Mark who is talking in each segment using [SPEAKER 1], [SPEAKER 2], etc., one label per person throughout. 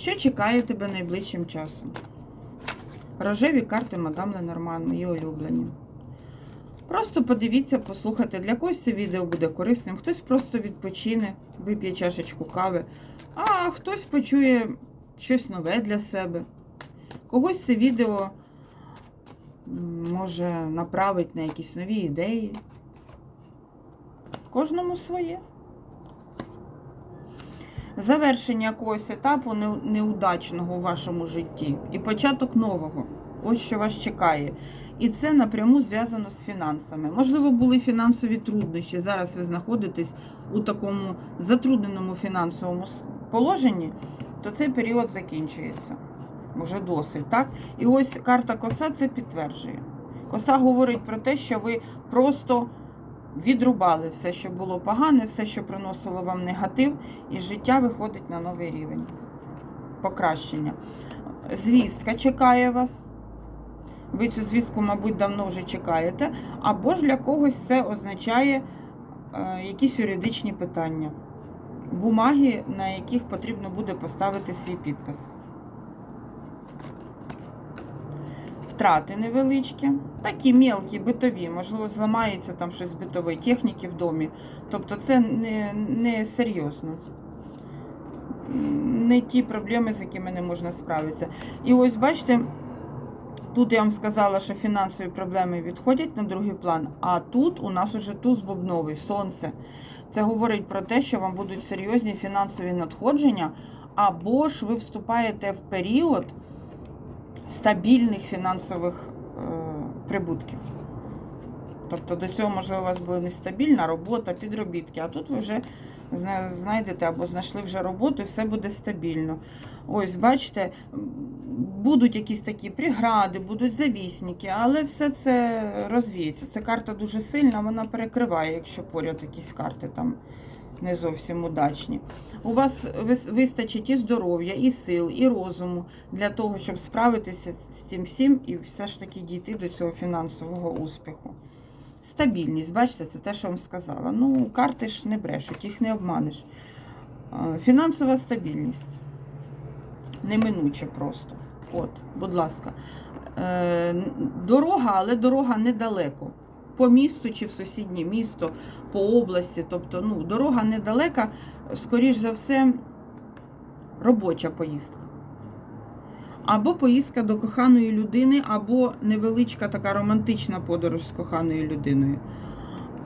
[SPEAKER 1] Що чекає тебе найближчим часом? Рожеві карти мадам Ленорман, мої улюблені. Просто подивіться, послухайте. Для когось це відео буде корисним, хтось просто відпочине, вип'є чашечку кави, а хтось почує щось нове для себе. Когось це відео може направить на якісь нові ідеї. Кожному своє. Завершення якогось етапу неудачного у вашому житті і початок нового. Ось що вас чекає. І це напряму зв'язано з фінансами. Можливо, були фінансові труднощі. Зараз ви знаходитесь у такому затрудненому фінансовому положенні, то цей період закінчується. Уже досить, так? І ось карта коса це підтверджує. Коса говорить про те, що ви просто відрубали все, що було погане, все, що приносило вам негатив, і життя виходить на новий рівень. Покращення. Звістка чекає вас. Ви цю звістку, мабуть, давно вже чекаєте. Або ж для когось це означає е, якісь юридичні питання. Бумаги, на яких потрібно буде поставити свій підпис. Втрати невеличкі, такі мелкі, битові, можливо, зламається там щось з битової техніки в домі. Тобто це не, не серйозно. Не ті проблеми, з якими не можна справитися. І ось бачите, тут я вам сказала, що фінансові проблеми відходять на другий план, а тут у нас уже туз бубновий, сонце. Це говорить про те, що вам будуть серйозні фінансові надходження, або ж ви вступаєте в період стабільних фінансових е, прибутків. Тобто до цього, можливо, у вас була нестабільна робота, підробітки, а тут ви вже знайдете або знайшли вже роботу і все буде стабільно. Ось, бачите, будуть якісь такі прегради, будуть завісники, але все це розвіється. Ця карта дуже сильна, вона перекриває, якщо поряд якісь карти там не зовсім удачні. У вас вистачить і здоров'я, і сил, і розуму для того, щоб справитися з цим всім і все ж таки дійти до цього фінансового успіху. Стабільність, бачите, це те, що вам сказала. Ну, карти ж не брешуть, їх не обманеш. Фінансова стабільність. Неминуче просто. От, будь ласка. Е, Дорога, але дорога недалеко. По місту чи в сусіднє місто, по області. Тобто, ну, дорога недалека, скоріш за все, робоча поїздка. Або поїздка до коханої людини, або невеличка така романтична подорож з коханою людиною.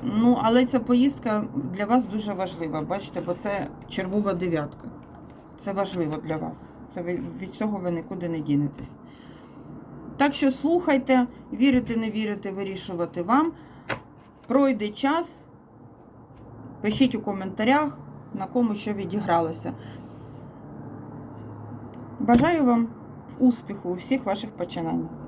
[SPEAKER 1] Ну, але ця поїздка для вас дуже важлива, бачите, бо це червова дев'ятка. Це важливо для вас. Це від цього ви нікуди не дінетесь. Так що слухайте, вірити, не вірити, вирішувати вам. Пройде час. Пишіть у коментарях, на кому що відігралося. Бажаю вам успіху у всіх ваших починаннях.